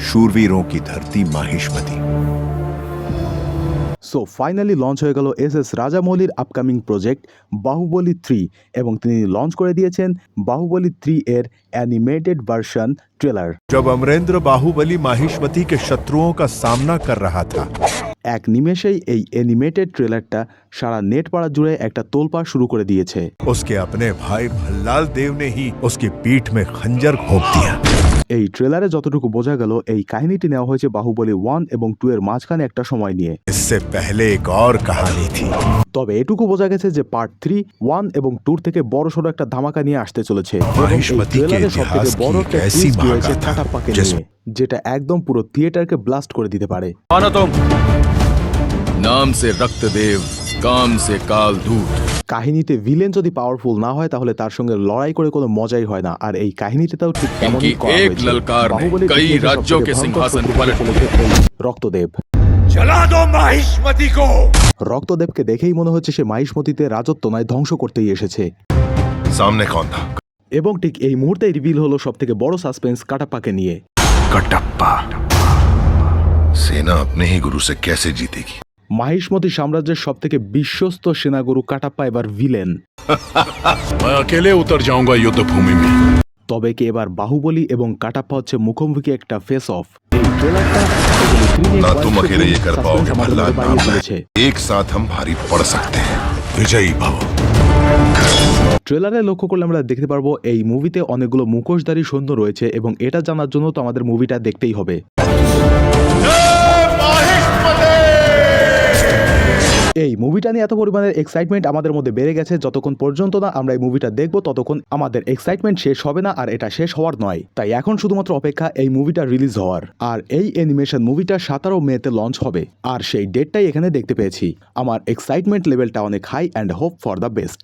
शूरवीरों की धरती माहिष्मती সো ফাইনালি লঞ্চ হয়ে গেল এস এস রাজামৌলির আপকামিং প্রজেক্ট বাহুবলী থ্রি এবং তিনি লঞ্চ করে দিয়েছেন বাহুবলী থ্রি এর অ্যানিমেটেড ভার্সন ট্রেলার जब अमरेंद्र बाहुबली माहिष्मती के शत्रुओं का सामना कर रहा था এক নিমেষেই এই অ্যানিমেটেড ট্রেলারটা সারা নেট পাড়া জুড়ে একটা তোলপাড় শুরু করে দিয়েছে उसके अपने भाई भल्लाल देव ने ही उसकी पीठ में खंजर घोंप दिया এই ট্রেলারে যতটুকু বোঝা গেল এই কাহিনীটি নেওয়া হয়েছে বাহুবলী ওয়ান এবং টু এর মাঝখানে একটা সময় নিয়ে। তবে এটুকু বোঝা গেছে যে পার্ট থ্রি ওয়ান এবং টুর থেকে বড় সড়ো একটা ধামাকা নিয়ে আসতে চলেছে বড় একটা যেটা একদম পুরো থিয়েটারকে ব্লাস্ট করে দিতে পারে। নাম সে রক্তদেব কাম সে কাল দূত কাহিনীতে ভিলেন যদি পাওয়ারফুল না হয় তাহলে তার সঙ্গে লড়াই করে কোনো মজাই হয় না। আর এই কাহিনীতে তাও ঠিক তেমনই রক্তদেব। রক্তদেবকে দেখেই মনে হচ্ছে সে মাহিষ্মতিতে রাজত্ব নয় ধ্বংস করতেই এসেছে। সামনে কথা এবং ঠিক এই মুহূর্তে রিভিল হলো সব থেকে বড় সাসপেন্স কাটাপ্পাকে নিয়ে। কাটাপ্পা। সেনা আপনি গুরু সে কেসে জিতেগি। মাহিষ্মতি সাম্রাজ্যের সব থেকে বিশ্বস্ত সেনাগুরু কাটাপ্পা এবার ভিলেন मैं अकेले उतर जाऊंगा युद्ध भूमि में তবে কি এবার বাহুবলী এবং কাটাপ্পা হচ্ছে মুখোমুখি একটা ফেস অফ এই ট্রেলারটা বাহুবলী three নিয়ে না तुम কয়েকশো अकेले ये গুণ कर suspense पाओगे আমাদের भल्लाल মধ্যে বাড়িয়ে नाम তুলেছে। है एक साथ हम भारी पड़ सकते हैं विजयी भव ট্রেলারে লক্ষ্য করলে আমরা দেখতে পারবো এই মুভিতে অনেকগুলো মুখোশধারী সৈন্য রয়েছে এবং এটা জানার জন্য তো আমাদের মুভিটা দেখতেই হবে এই মুভিটা নিয়ে এত পরিমাণের এক্সাইটমেন্ট আমাদের মধ্যে বেড়ে গেছে, যতক্ষণ পর্যন্ত না আমরা এই মুভিটা দেখব, ততক্ষণ আমাদের এক্সাইটমেন্ট শেষ হবে না, আর এটা শেষ হওয়ার নয়। তাই এখন শুধুমাত্র অপেক্ষা এই মুভিটা রিলিজ হওয়ার। আর এই অ্যানিমেশন মুভিটা সাতারো মেতে লঞ্চ হবে। আর সেই ডেটটাই এখানে দেখতে পেয়েছি। আমার এক্সাইটমেন্ট লেভেলটা অনেক high and hope for the best